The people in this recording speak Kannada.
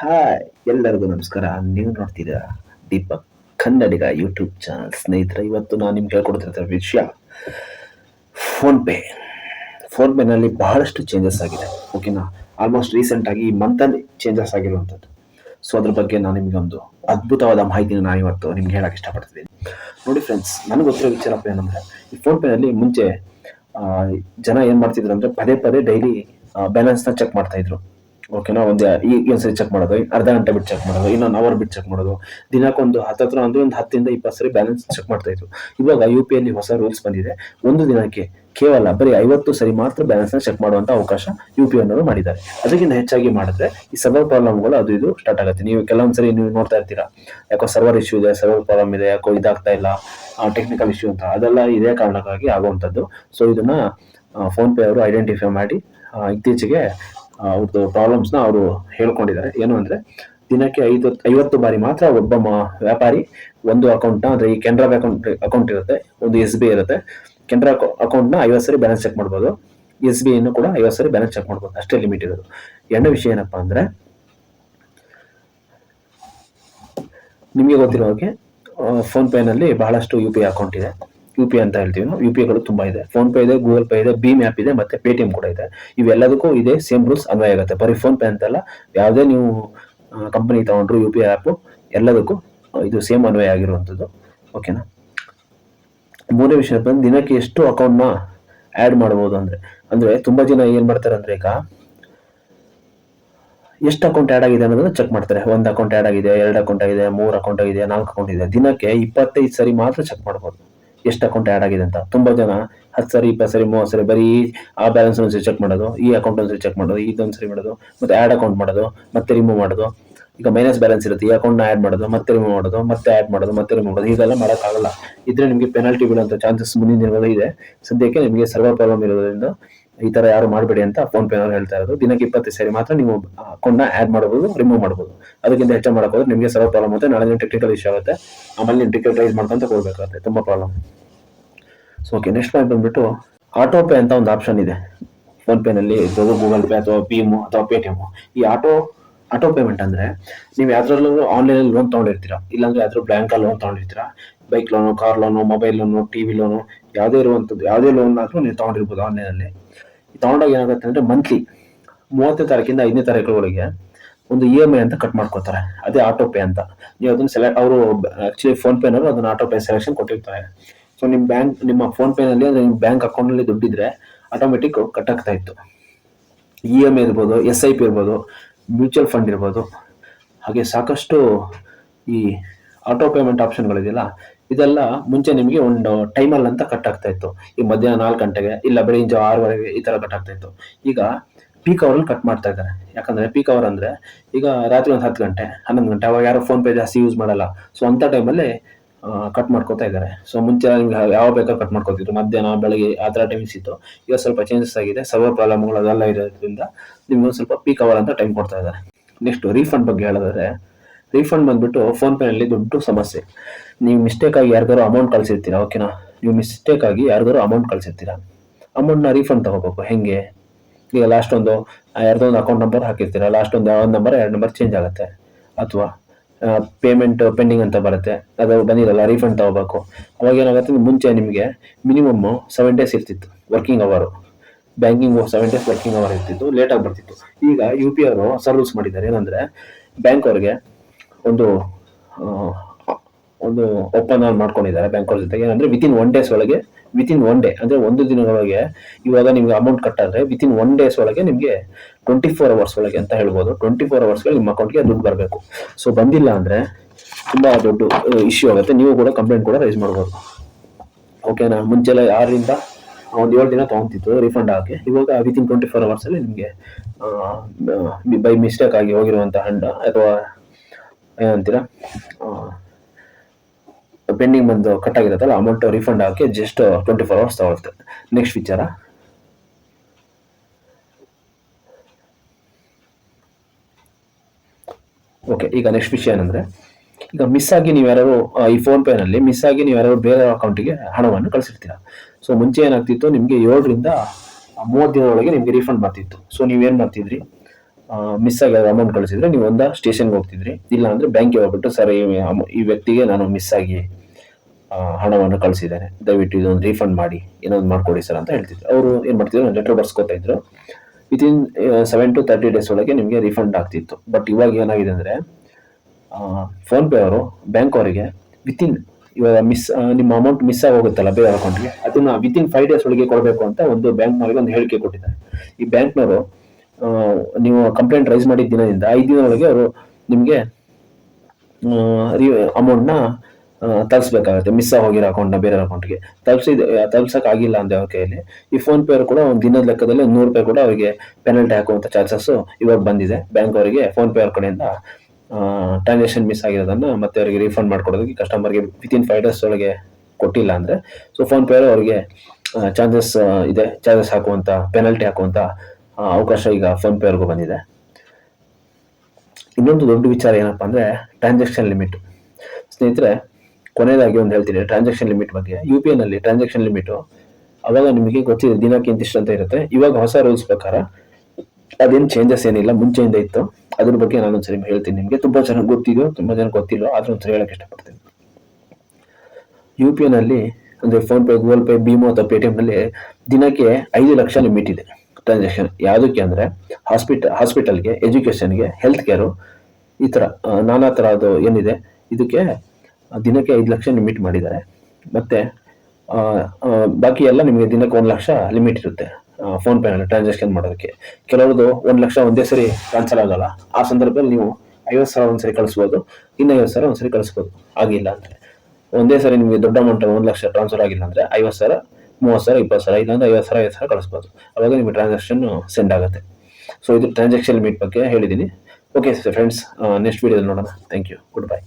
ಹಾಯ್ ಎಲ್ಲರಿಗೂ ನಮಸ್ಕಾರ. ನೀವು ನೋಡ್ತೀರಾ ದೀಪಕ್ ಕನ್ನಡಿಗ ಯೂಟ್ಯೂಬ್ ಚಾನಲ್ ಸ್ನೇಹಿತರೆ, ಇವತ್ತು ನಾನು ನಿಮ್ಗೆ ಹೇಳ್ಕೊಡ್ತಿರೋ ವಿಷಯ ಫೋನ್ಪೇ ಫೋನ್ಪೇನಲ್ಲಿ ಬಹಳಷ್ಟು ಚೇಂಜಸ್ ಆಗಿದೆ. ಓಕೆನಾ ಆಲ್ಮೋಸ್ಟ್ ರೀಸೆಂಟಾಗಿ ಈ ಮಂತಲ್ಲಿ ಚೇಂಜಸ್ ಆಗಿರುವಂಥದ್ದು. ಸೊ ಅದ್ರ ಬಗ್ಗೆ ನಾನು ನಿಮಗೆ ಒಂದು ಅದ್ಭುತವಾದ ಮಾಹಿತಿನ ನಾನು ಇವತ್ತು ನಿಮ್ಗೆ ಹೇಳಕ್ಕೆ ಇಷ್ಟಪಡ್ತಿದ್ದೀನಿ ನೋಡಿ ಫ್ರೆಂಡ್ಸ್ ನನಗೆ ಗೊತ್ತಿರೋ ವಿಚಾರಪ್ಪ ಏನಂದ್ರೆ, ಈ ಫೋನ್ಪೇನಲ್ಲಿ ಮುಂಚೆ ಜನ ಏನು ಮಾಡ್ತಿದ್ರು ಅಂದರೆ ಪದೇ ಪದೇ ಡೈಲಿ ಬ್ಯಾಲೆನ್ಸ್ನ ಚೆಕ್ ಮಾಡ್ತಾ ಇದ್ರು. ಓಕೆನಾ ಒಂದು ಒಂದ್ಸರಿ ಚೆಕ್ ಮಾಡೋದು ಅರ್ಧ ಗಂಟೆ ಬಿಟ್ಟು ಚೆಕ್ ಮಾಡೋದು, ಇನ್ನೊಂದು ಅವರ್ ಬಿಟ್ಟು ಚೆಕ್ ಮಾಡೋದು. ದಿನಕ್ಕೊಂದು ಹತ್ತತ್ರ ಅಂದ್ರೆ ಒಂದು ಹತ್ತರಿಂದ ಇಪ್ಪತ್ತು ಸರಿ ಬ್ಯಾಲೆನ್ಸ್ ಚೆಕ್ ಮಾಡ್ತಾ ಇದ್ರು. ಇವಾಗ ಯು ಪಿ ಅಲ್ಲಿ ಹೊಸ ರೂಲ್ಸ್ ಬಂದಿದೆ. ಒಂದು ದಿನಕ್ಕೆ ಕೇವಲ ಬರೀ ಐವತ್ತು ಸರಿ ಮಾತ್ರ ಬ್ಯಾಲೆನ್ಸ್ನ ಚೆಕ್ ಮಾಡುವಂತ ಅವಕಾಶ ಯು ಪಿ ಅನ್ನೋರು ಮಾಡಿದ್ದಾರೆ. ಅದಕ್ಕಿಂತ ಹೆಚ್ಚಾಗಿ ಮಾಡಿದ್ರೆ ಈ ಸರ್ವರ್ ಪ್ರಾಬ್ಲಮ್ಗಳು ಅದು ಇದು ಸ್ಟಾರ್ಟ್ ಆಗುತ್ತೆ. ನೀವು ಕೆಲವೊಂದ್ಸರಿ ನೀವು ನೋಡ್ತಾ ಇರ್ತೀರಾ, ಯಾಕೋ ಸರ್ವರ್ ಇಶ್ಯೂ ಇದೆ ಸರ್ವರ್ ಪ್ರಾಬ್ಲಮ್ ಇದೆ, ಯಾಕೋ ಇದಾಗ್ತಾ ಇಲ್ಲ ಟೆಕ್ನಿಕಲ್ ಇಶ್ಯೂ ಅಂತ. ಅದೆಲ್ಲ ಇದೇ ಕಾರಣಕ್ಕಾಗಿ ಆಗುವಂಥದ್ದು. ಸೊ ಇದನ್ನ ಫೋನ್ ಪೇ ಅವರು ಐಡೆಂಟಿಫೈ ಮಾಡಿ ಇತ್ತೀಚೆಗೆ ಅವ್ರದ್ದು ಪ್ರಾಬ್ಲಮ್ಸ್ನ ಅವರು ಹೇಳ್ಕೊಂಡಿದ್ದಾರೆ. ಏನು ಅಂದ್ರೆ, ದಿನಕ್ಕೆ ಐದು, ಐವತ್ತು ಬಾರಿ ಮಾತ್ರ ಒಬ್ಬ ವ್ಯಾಪಾರಿ ಒಂದು ಅಕೌಂಟ್ನ ಅಂದ್ರೆ ಈ ಕೆನರಾ ಅಕೌಂಟ್ ಅಕೌಂಟ್ ಇರುತ್ತೆ, ಒಂದು ಎಸ್ ಬಿ ಇರುತ್ತೆ. ಕೆನರಾ ಅಕೌಂಟ್ನ ಐವತ್ತು ಸರಿ ಬ್ಯಾಲೆನ್ಸ್ ಚೆಕ್ ಮಾಡ್ಬೋದು. ಎಸ್ ಬಿ ಅನ್ನು ಕೂಡ ಐವತ್ತು ಸರಿ ಬ್ಯಾಲೆನ್ಸ್ ಚೆಕ್ ಮಾಡ್ಬೋದು. ಅಷ್ಟೇ ಲಿಮಿಟ್ ಇರೋದು. ಎರಡನೇ ವಿಷಯ ಏನಪ್ಪಾ ಅಂದ್ರೆ, ನಿಮಗೆ ಗೊತ್ತಿರೋ ಹಾಗೆ ಫೋನ್ ಪೇನಲ್ಲಿ ಬಹಳಷ್ಟು ಯು ಪಿ ಐ ಅಕೌಂಟ್ ಇದೆ. ಯು ಪಿ ಅಂತ ಹೇಳ್ತೀವಿ ಯು ಪಿ ಐಗಳು ತುಂಬಾ ಇದೆ. ಫೋನ್ ಪೇ ಇದೆ ಗೂಗಲ್ ಪೇ ಇದೆ ಭೀಮ್ ಆ್ಯಪ್ ಇದೆ, ಮತ್ತೆ ಪೇಟಿಎಂ ಕೂಡ ಇದೆ. ಇವೆಲ್ಲದಕ್ಕೂ ಇದೆ ಸೇಮ್ ರೂಲ್ಸ್ ಅನ್ವಯ ಆಗುತ್ತೆ. ಬರೀ ಫೋನ್ ಪೇ ಅಂತಲ್ಲ, ಯಾವುದೇ ನೀವು ಕಂಪನಿ ತಗೊಂಡ್ರು ಯು ಪಿ ಐ ಆ್ಯಪು ಎಲ್ಲದಕ್ಕೂ ಇದು ಸೇಮ್ ಅನ್ವಯ ಆಗಿರುವಂಥದ್ದು. ಓಕೆನಾ ಮೂರನೇ ವಿಷಯ ಬಂದು, ದಿನಕ್ಕೆ ಎಷ್ಟು ಅಕೌಂಟ್ನ ಆ್ಯಡ್ ಮಾಡ್ಬೋದು ಅಂದರೆ? ಅಂದರೆ ತುಂಬ ಜನ ಏನು ಮಾಡ್ತಾರೆ ಅಂದರೆ ಈಗ, ಎಷ್ಟು ಅಕೌಂಟ್ ಆ್ಯಡ್ ಆಗಿದೆ ಅನ್ನೋದನ್ನ ಚೆಕ್ ಮಾಡ್ತಾರೆ. ಒಂದು ಅಕೌಂಟ್ ಆ್ಯಡ್ ಆಗಿದೆ, ಎರಡು ಅಕೌಂಟ್ ಆಗಿದೆ, ಮೂರು ಅಕೌಂಟ್ ಆಗಿದೆ, ನಾಲ್ಕು ಅಕೌಂಟ್ ಇದೆ ದಿನಕ್ಕೆ ಇಪ್ಪತ್ತೈದು ಸರಿ ಮಾತ್ರ ಚೆಕ್ ಮಾಡ್ಬೋದು. ಎಷ್ಟು ಅಕೌಂಟ್ ಆ್ಯಡ್ ಆಗಿದೆ ಅಂತ. ತುಂಬಾ ಜನ ಹತ್ತು ಸರಿ ಇಪ್ಪತ್ತು ಸರಿ ಮೂವತ್ತು ಸರಿ ಬರೀ ಆ ಬ್ಯಾಲೆನ್ಸ್ ಒಂದ್ಸರಿ ಚೆಕ್ ಮಾಡೋದು, ಈ ಅಕೌಂಟ್ ಒಂದ್ಸರಿ ಚೆಕ್ ಮಾಡೋದು ಇದೊಂದು ಸರಿ ಮಾಡೋದು, ಮತ್ತೆ ಆ್ಯಡ್ ಅಕೌಂಟ್ ಮಾಡೋದು, ಮತ್ತೆ ರಿಮೂವ್ ಮಾಡೋದು. ಈಗ ಮೈನಸ್ ಬ್ಯಾಲೆನ್ಸ್ ಇರುತ್ತೆ, ಈ ಅಕೌಂಟ್ನ ಆ್ಯಡ್ ಮಾಡೋದು, ಮತ್ತೆ ರಿಮೂವ್ ಮಾಡೋದು, ಮತ್ತೆ ಆ್ಯಡ್ ಮಾಡೋದು, ಮತ್ತೆ ರಿಮೂವ್ ಮಾಡೋದು, ಇದೆಲ್ಲ ಮಾಡೋಕ್ಕಾಗಲ್ಲ. ಇದ್ರೆ ನಿಮಗೆ ಪೆನಾಲ್ಟಿ ಬೀಳುವಂಥ ಚಾನ್ಸಸ್ ಮುಂದಿನ ದಿನಗಳು ಇದೆ. ಸದ್ಯಕ್ಕೆ ನಿಮಗೆ ಸರ್ವರ್ ಪ್ರಾಬ್ಲಮ್ ಇರೋದ್ರಿಂದ ಈ ತರ ಯಾರು ಮಾಡಬೇಡಿ ಅಂತ ಫೋನ್ ಪೇ ಅವ್ರು ಹೇಳ್ತಾ ಇರೋದು. ದಿನಕ್ಕೆ ಇಪ್ಪತ್ತು ಸರಿ ಮಾತ್ರ ನೀವು ಅಕೌಂಟ್ನ ಆ್ಯಡ್ ಮಾಡಬಹುದು ರಿಮೂವ್ ಮಾಡಬಹುದು. ಅದಕ್ಕಿಂತ ಹೆಚ್ಚು ಮಾಡಬಹುದು ನಿಮಗೆ ಸರ್ವ ಪ್ರಾಬ್ಲಮ್ ಆಗುತ್ತೆ. ನಾಳೆ ಟೆಕ್ನಿಕಲ್ ಇಶ್ಯೂ ಆಗುತ್ತೆ. ಆಮೇಲೆ ನೀವು ಟಿಕೆಟ್ ರೈಸ್ ಮಾಡ್ಕೊಂತ ಹೋಗ್ಬೇಕಾಗುತ್ತೆ. ತುಂಬಾ problem so okay next point ಬಂದ್ಬಿಟ್ಟು ಆಟೋ ಪೇ ಅಂತ ಒಂದು ಆಪ್ಷನ್ ಇದೆ. ಫೋನ್ ಪೇನಲ್ಲಿ ಗೂಗಲ್ ಪೇ ಅಥವಾ ಭೀಮು ಅಥವಾ ಪೇಟಿಎಮ್ ಈ ಆಟೋ ಆಟೋ ಪೇಮೆಂಟ್ ಅಂದ್ರೆ ನೀವು ಯಾವ್ದ್ರಲ್ಲೂ ಆನ್ಲೈನಲ್ಲಿ ಲೋನ್ ತೊಗೊಂಡಿರ್ತೀರಾ. ಇಲ್ಲಾಂದ್ರೆ ಯಾವ್ದಾದ್ರು ಬ್ಯಾಂಕಲ್ಲಿ loan ತೊಗೊಂಡಿರ್ತೀರಾ. Bike loan car loan mobile loan T V loan ಯಾವುದೇ ಇರುವಂಥದ್ದು ಯಾವುದೇ ಲೋನ್ ಆದರೂ ನೀವು ತೊಗೊಂಡಿರ್ಬೋದು ಆನ್ಲೈನಲ್ಲಿ ತಗೊಂಡಾಗ ಏನಾಗುತ್ತೆ ಅಂದ್ರೆ ಮಂತ್ಲಿ ಮೂವತ್ತನೇ ತಾರೀಕಿಂದ ಐದನೇ ತಾರೀಕುಗಳಿಗೆ ಒಂದು ಇ ಎಂ ಐ ಅಂತ ಕಟ್ ಮಾಡ್ಕೋತಾರೆ ಅದೇ ಆಟೋ ಪೇ ಅಂತ. ನೀವು ಅದನ್ನ ಸೆಲೆಕ್ಟ್ ಅವರು ಆ್ಯಕ್ಚುಲಿ ಫೋನ್ ಪೇನವರು ಅದನ್ನ ಆಟೋ ಪೇ ಸೆಲೆಕ್ಷನ್ ಕೊಟ್ಟಿರ್ತಾರೆ. ಸೊ ನಿಮ್ಮ ಬ್ಯಾಂಕ್ ನಿಮ್ಮ ಫೋನ್ ಪೇನಲ್ಲಿ ಅಂದ್ರೆ ನಿಮ್ಮ ಬ್ಯಾಂಕ್ ಅಕೌಂಟ್ನಲ್ಲಿ ದುಡ್ಡಿದ್ರೆ ಆಟೋಮೆಟಿಕ್ ಕಟ್ ಆಗ್ತಾ ಇತ್ತು. ಇ ಎಂ ಐ ಇರ್ಬೋದು ಎಸ್ ಐ ಪಿ ಇರ್ಬೋದು ಮ್ಯೂಚುವಲ್ ಫಂಡ್ ಇರ್ಬೋದು. ಹಾಗೆ ಸಾಕಷ್ಟು ಈ ಆಟೋ ಪೇಮೆಂಟ್ ಆಪ್ಷನ್ಗಳಿದೆಯಲ್ಲ ಇದೆಲ್ಲ ಮುಂಚೆ ನಿಮಗೆ ಒಂದು ಟೈಮಲ್ಲಿ ಅಂತ ಕಟ್ ಆಗ್ತಾ ಇತ್ತು. ಈ ಮಧ್ಯಾಹ್ನ ನಾಲ್ಕು ಗಂಟೆಗೆ, ಇಲ್ಲ ಬೆಳಿಗ್ಗೆ ಆರೂವರೆಗೆ ಈ ಥರ ಕಟ್ ಆಗ್ತಾ ಇತ್ತು. ಈಗ ಪೀಕ್ ಅವರಲ್ಲಿ ಕಟ್ ಮಾಡ್ತಾ ಇದ್ದಾರೆ. ಯಾಕಂದ್ರೆ ಪೀಕ್ ಅವರ್ ಅಂದ್ರೆ ಈಗ ರಾತ್ರಿ ಒಂದು ಹತ್ತು ಗಂಟೆ, ಹನ್ನೊಂದು ಗಂಟೆ, ಅವಾಗ ಯಾರು ಫೋನ್ ಪೇ ಜಾಸ್ತಿ ಯೂಸ್ ಮಾಡಲ್ಲ. ಸೊ ಅಂತ ಟೈಮಲ್ಲಿ ಕಟ್ ಮಾಡ್ಕೋತಾ ಇದ್ದಾರೆ. ಸೊ ಮುಂಚೆ ನಿಮ್ಗೆ ಯಾವ ಬೇಕಾದ್ರೂ ಕಟ್ ಮಾಡ್ಕೋತಿದ್ರು. ಮಧ್ಯಾಹ್ನ, ಬೆಳಗ್ಗೆ ಆ ಥರ ಟೈಮಿಂಗ್ಸ್ ಇತ್ತು. ಈಗ ಸ್ವಲ್ಪ ಚೇಂಜಸ್ ಆಗಿದೆ. ಸರ್ವರ್ ಪ್ರಾಬ್ಲಮ್ಗಳು ಅದೆಲ್ಲ ಇರೋದ್ರಿಂದ ನಿಮ್ಗೆ ಒಂದು ಸ್ವಲ್ಪ ಪೀಕ್ ಅವರ್ ಅಂತ ಟೈಮ್ ಕೊಡ್ತಾ ಇದ್ದಾರೆ. ನೆಕ್ಸ್ಟ್ ರೀಫಂಡ್ ಬಗ್ಗೆ ಹೇಳೋದಾದ್ರೆ ರೀಫಂಡ್ ಬಂದ್ಬಿಟ್ಟು ಫೋನ್ ಪೇನಲ್ಲಿ ದೊಡ್ಡ ಸಮಸ್ಯೆ. ನೀವು ಮಿಸ್ಟೇಕ್ ಆಗಿ ಯಾರಿಗಾರು ಅಮೌಂಟ್ ಕಳ್ಸಿರ್ತೀರಾ ಓಕೆನಾ ನೀವು ಮಿಸ್ಟೇಕ್ ಆಗಿ ಯಾರಿಗಾರು ಅಮೌಂಟ್ ಕಳಿಸಿರ್ತೀರಾ? ಅಮೌಂಟ್ನ ರೀಫಂಡ್ ತಗೋಬೇಕು, ಹೆಂಗೆ? ಈಗ ಲಾಸ್ಟ್ ಒಂದು ಯಾರ್ದೋ ಒಂದು ಅಕೌಂಟ್ ನಂಬರ್ ಹಾಕಿರ್ತೀರಾ ಲಾಸ್ಟ್ ಒಂದು ಒಂದು ನಂಬರ್ ಎರಡು ನಂಬರ್ ಚೇಂಜ್ ಆಗುತ್ತೆ. ಅಥವಾ ಪೇಮೆಂಟ್ ಪೆಂಡಿಂಗ್ ಅಂತ ಬರುತ್ತೆ, ಅದು ಬಂದಿರಲ್ಲ ರೀಫಂಡ್ ತಗೋಬೇಕು. ಅವಾಗ ಏನಾಗುತ್ತೆ ಮುಂಚೆ ನಿಮಗೆ ಮಿನಿಮಮ್ ಸೆವೆನ್ ಡೇಸ್ ಇರ್ತಿತ್ತು ವರ್ಕಿಂಗ್ ಅವರು banking seven days working hour ಇರ್ತಿತ್ತು ಲೇಟಾಗಿ ಬರ್ತಿತ್ತು. ಈಗ ಯು ಪಿ ಅವರು ಸರ್ವಿಸ್ ಮಾಡಿದ್ದಾರೆ, ಏನಂದ್ರೆ ಬ್ಯಾಂಕ್ ಅವ್ರಿಗೆ ಒಂದು ಒಂದು ಒಪ್ಪಂದ ಮಾಡ್ಕೊಂಡಿದ್ದಾರೆ ಬ್ಯಾಂಕ್ ಅವ್ರ ಜೊತೆಗೆ. ಏನಂದ್ರೆ ವಿತಿನ್ ಒನ್ ಡೇಸ್ ಒಳಗೆ ವಿತಿನ್ ಒನ್ ಡೇ ಅಂದ್ರೆ ಒಂದು ದಿನದೊಳಗೆ ಇವಾಗ ನಿಮ್ಗೆ ಅಮೌಂಟ್ ಕಟ್ಟಾದ್ರೆ ವಿತಿನ್ ಒನ್ ಡೇಸ್ ಒಳಗೆ ನಿಮಗೆ ಟ್ವೆಂಟಿ ಫೋರ್ ಅವರ್ಸ್ ಒಳಗೆ ಅಂತ ಹೇಳ್ಬೋದು. ಟ್ವೆಂಟಿ ಫೋರ್ ಅವರ್ಸ್ಗೆ ನಿಮ್ಮ ಅಕೌಂಟ್ಗೆ ದುಡ್ಡು ಬರಬೇಕು. ಸೊ ಬಂದಿಲ್ಲ ಅಂದ್ರೆ ತುಂಬಾ ದೊಡ್ಡ ಇಶ್ಯೂ ಆಗುತ್ತೆ. ನೀವು ಕೂಡ ಕಂಪ್ಲೇಂಟ್ ಕೂಡ ರೈಸ್ ಮಾಡ್ಬೋದು. ಓಕೆನಾ ಮುಂಚೆಲ್ಲ ಆರರಿಂದ ಒಂದು ಏಳು ದಿನ ತಗೊಂತಿತ್ತು ರೀಫಂಡ್ ಆಗಿ ಇವಾಗ ವಿತಿನ್ ಟ್ವೆಂಟಿ ಫೋರ್ ಅವರ್ಸಲ್ಲಿ ನಿಮಗೆ ಬೈ ಮಿಸ್ಟೇಕ್ ಆಗಿ ಹೋಗಿರುವಂಥ ಹಂಡ ಅಥವಾ ಏನಂತೀರಾ ಪೆಂಡಿಂಗ್ ಬಂದು ಕಟ್ ಆಗಿರುತ್ತಲ್ಲ ಅಮೌಂಟ್ ರೀಫಂಡ್ ಹಾಕಿ ಜಸ್ಟ್ ಟ್ವೆಂಟಿ ಫೋರ್ ಅವರ್ಸ್ ತಗೊಳುತ್ತೆ. ನೆಕ್ಸ್ಟ್ ವಿಚಾರ. ಓಕೆ ಈಗ ನೆಕ್ಸ್ಟ್ ವಿಷಯ ಏನಂದ್ರೆ, ಈಗ ಮಿಸ್ ಆಗಿ ನೀವು ಯಾರು ಈ ಫೋನ್ ಪೇನಲ್ಲಿ ಮಿಸ್ ಆಗಿ ನೀವು ಯಾರು ಬೇರೆ ಅಕೌಂಟಿಗೆ ಹಣವನ್ನು ಕಳಿಸಿರ್ತೀರಾ? ಸೊ ಮುಂಚೆ ಏನಾಗ್ತಿತ್ತು, ನಿಮಗೆ ಏಳರಿಂದ ಮೂವತ್ತು ದಿನದೊಳಗೆ ನಿಮಗೆ ರೀಫಂಡ್ ಬರ್ತಿತ್ತು. ಸೊ ನೀವೇನು ಮಾಡ್ತಿದ್ರಿ? ಮಿಸ್ ಆಗಿ ಅಮೌಂಟ್ ಕಳಿಸಿದ್ರೆ ನೀವು ಒಂದ ಸ್ಟೇಷನ್ಗೆ ಹೋಗ್ತಿದ್ರಿ. ಇಲ್ಲ ಅಂದ್ರೆ ಬ್ಯಾಂಕಿಗೆ ಹೋಗ್ಬಿಟ್ಟು, ಸರ್, ಈ ಈ ವ್ಯಕ್ತಿಗೆ ನಾನು ಮಿಸ್ ಆಗಿ ಹಣವನ್ನು ಕಳಿಸಿದ್ದಾರೆ ದಯವಿಟ್ಟು ಇದೊಂದು ರೀಫಂಡ್ ಮಾಡಿ. ಏನೊಂದು ಮಾಡ್ಕೊಡಿ, ಸರ್, ಅಂತ ಹೇಳ್ತಿದ್ರು. ಅವರು ಏನು ಮಾಡ್ತಿದ್ರು ಲೆಟರ್ ಬರ್ಸ್ಕೊತಾ ಇದ್ರು. Within seven to thirty days ಒಳಗೆ ನಿಮಗೆ ರೀಫಂಡ್ ಆಗ್ತಿತ್ತು. ಬಟ್ ಇವಾಗ ಏನಾಗಿದೆ ಅಂದರೆ ಫೋನ್ಪೇ ಅವರು ಬ್ಯಾಂಕ್ ಅವರಿಗೆ ವಿತಿನ್ ಇವಾಗ ಮಿಸ್ ನಿಮ್ಮ ಅಮೌಂಟ್ ಮಿಸ್ ಆಗೋಗುತ್ತಲ್ಲ ಬೇರೆ ಅಕೌಂಟ್ಗೆ ಅದನ್ನ ವಿತಿನ್ ಫೈವ್ ಡೇಸ್ ಒಳಗೆ ಕೊಡಬೇಕು ಅಂತ ಒಂದು ಬ್ಯಾಂಕ್ನವರಿಗೆ ಒಂದು ಹೇಳಿಕೆ ಕೊಟ್ಟಿದ್ದಾರೆ. ಈ ಬ್ಯಾಂಕ್ನವರು ನೀವು ಕಂಪ್ಲೇಂಟ್ ರೈಸ್ ಮಾಡಿದ ದಿನದಿಂದ ಐದು ದಿನದೊಳಗೆ ಅವರು ನಿಮಗೆ ಅಮೌಂಟ್ನ ತರಿಸ್ಬೇಕಾಗುತ್ತೆ ಮಿಸ್ ಹೋಗಿರೋ ಅಕೌಂಟ್ನ ಬೇರೆ ಅಕೌಂಟ್ಗೆ ತಲ್ಸಕ್ ಆಗಿಲ್ಲ ಅಂದ್ರೆ ಅವ್ರ ಕೈಯಲ್ಲಿ. ಈ ಫೋನ್ ಪೇ ಕೂಡ ಒಂದು ದಿನದ ಲೆಕ್ಕದಲ್ಲಿ ನೂರು ರೂಪಾಯಿ ಕೂಡ ಅವರಿಗೆ ಪೆನಲ್ಟಿ ಹಾಕುವಂಥ ಚಾರ್ಜಸ್ ಇವಾಗ ಬಂದಿದೆ. ಬ್ಯಾಂಕ್ ಅವರಿಗೆ ಫೋನ್ ಪೇ ಅವ್ರ ಕಡೆಯಿಂದ ಟ್ರಾನ್ಸಾಕ್ಷನ್ ಮಿಸ್ ಆಗಿರೋದನ್ನ ಮತ್ತೆ ಅವರಿಗೆ ರೀಫಂಡ್ ಮಾಡ್ಕೊಡೋದಕ್ಕೆ ಕಸ್ಟಮರ್ಗೆ ವಿತಿನ್ ಫೈವ್ ಡೇಸ್ ಒಳಗೆ ಕೊಟ್ಟಿಲ್ಲ ಅಂದ್ರೆ ಸೊ ಫೋನ್ ಪೇ ಅವರಿಗೆ ಚಾರ್ಜಸ್ ಇದೆ. ಚಾರ್ಜಸ್ ಹಾಕುವಂತ ಪೆನಲ್ಟಿ ಹಾಕುವಂತ ಆ, ಅವಕಾಶ ಈಗ ಫೋನ್ ಪೇ ಅವ್ರಿಗೂ ಬಂದಿದೆ. ಇನ್ನೊಂದು ದೊಡ್ಡ ವಿಚಾರ ಏನಪ್ಪ ಅಂದರೆ ಟ್ರಾನ್ಸಾಕ್ಷನ್ ಲಿಮಿಟ್ ಸ್ನೇಹಿತರೆ, ಕೊನೆಯದಾಗಿ ಒಂದು ಹೇಳ್ತೀನಿ ಟ್ರಾನ್ಸಾಕ್ಷನ್ ಲಿಮಿಟ್ ಬಗ್ಗೆ. ಯು ಪಿ ಐನಲ್ಲಿ ಟ್ರಾನ್ಸಾಕ್ಷನ್ ಲಿಮಿಟು ಅವಾಗ ನಿಮಗೆ ಗೊತ್ತಿದೆ, ದಿನಕ್ಕೆ ಇಂತಿಷ್ಟು ಅಂತ ಇರುತ್ತೆ. ಇವಾಗ ಹೊಸ ರೂಲ್ಸ್ ಪ್ರಕಾರ ಅದೇನು ಚೇಂಜಸ್ ಏನಿಲ್ಲ, ಮುಂಚೆಯಿಂದ ಇತ್ತು. ಅದ್ರ ಬಗ್ಗೆ ನಾನು ಒಂದ್ಸರಿ ಹೇಳ್ತೀನಿ ನಿಮಗೆ. ತುಂಬ ಚೆನ್ನಾಗಿ ಗೊತ್ತಿದೆಯೋ, ತುಂಬ ಜನ ಗೊತ್ತಿಲ್ಲ ಆದರೂ ಒಂದ್ಸರಿ ಹೇಳಕ್ಕೆ ಇಷ್ಟಪಡ್ತೀನಿ. ಯು ಪಿ ಐನಲ್ಲಿ ಅಂದರೆ ಫೋನ್ ಪೇ ಗೂಗಲ್ ಪೇ ಭೀಮೋ ಅಥವಾ ಪೇಟಿಎಂ ನಲ್ಲಿ ದಿನಕ್ಕೆ ಐದು ಲಕ್ಷ ಲಿಮಿಟ್ ಇದೆ. ಟ್ರಾನ್ಸಾಕ್ಷನ್ ಯಾವುದಕ್ಕೆ ಅಂದರೆ ಹಾಸ್ಪಿಟಲ್ ಹಾಸ್ಪಿಟಲ್ಗೆ ಎಜುಕೇಷನ್ಗೆ ಹೆಲ್ತ್ ಕೇರು ಈ ಥರ ನಾನಾ ಅದು ಏನಿದೆ, ಇದಕ್ಕೆ ದಿನಕ್ಕೆ ಐದು ಲಕ್ಷ ಲಿಮಿಟ್ ಮಾಡಿದ್ದಾರೆ. ಮತ್ತು ಬಾಕಿ ಎಲ್ಲ ನಿಮಗೆ ದಿನಕ್ಕೆ ಒಂದು ಲಕ್ಷ ಲಿಮಿಟ್ ಇರುತ್ತೆ ಫೋನ್ ಪೇನಲ್ಲಿ ಟ್ರಾನ್ಸಾಕ್ಷನ್ ಮಾಡೋದಕ್ಕೆ. ಕೆಲವ್ರದ್ದು ಒಂದು ಲಕ್ಷ ಒಂದೇ ಸರಿ ಟ್ರಾನ್ಸ್ಫರ್ ಆಗೋಲ್ಲ. ಆ ಸಂದರ್ಭದಲ್ಲಿ ನೀವು ಐವತ್ತು ಸಾವಿರ ಒಂದ್ಸರಿ ಕಳಿಸ್ಬೋದು, ಇನ್ನು ಐವತ್ತು ಸಾವಿರ ಒಂದು ಸರಿ ಕಳಿಸ್ಬೋದು. ಆಗಿಲ್ಲ ಅಂದರೆ, ಒಂದೇ ಸರಿ ನಿಮಗೆ ದೊಡ್ಡ ಅಮೌಂಟ್ ಒಂದು ಲಕ್ಷ ಟ್ರಾನ್ಸ್ಫರ್ ಆಗಿಲ್ಲ ಅಂದರೆ ಐವತ್ತು ಸಾವಿರ ಮೂವತ್ತು ಸಾವಿರ, ಇಪ್ಪತ್ತು ಸಾವಿರ ಇಲ್ಲಾಂದ್ರೆ ಐವತ್ತು ಸಾವಿರ ಐವತ್ತು ಸಾವಿರ ಕಳಿಸ್ಬೋದು. ಅವಾಗ ನಿಮ್ಮ ಟ್ರಾನ್ಸಾಕ್ಷನ್ ಸೆಂಡ್ ಆಗುತ್ತೆ. ಸೊ ಇದು ಟ್ರಾನ್ಸಾಕ್ಷನ್ ಲಿಮಿಟ್ ಬಗ್ಗೆ ಹೇಳಿದ್ದೀನಿ. ಓಕೆ ಫ್ರೆಂಡ್ಸ್ ನೆಕ್ಸ್ಟ್ ವೀಡಿಯೋದಲ್ಲಿ ನೋಡೋಣ. Thank you good bye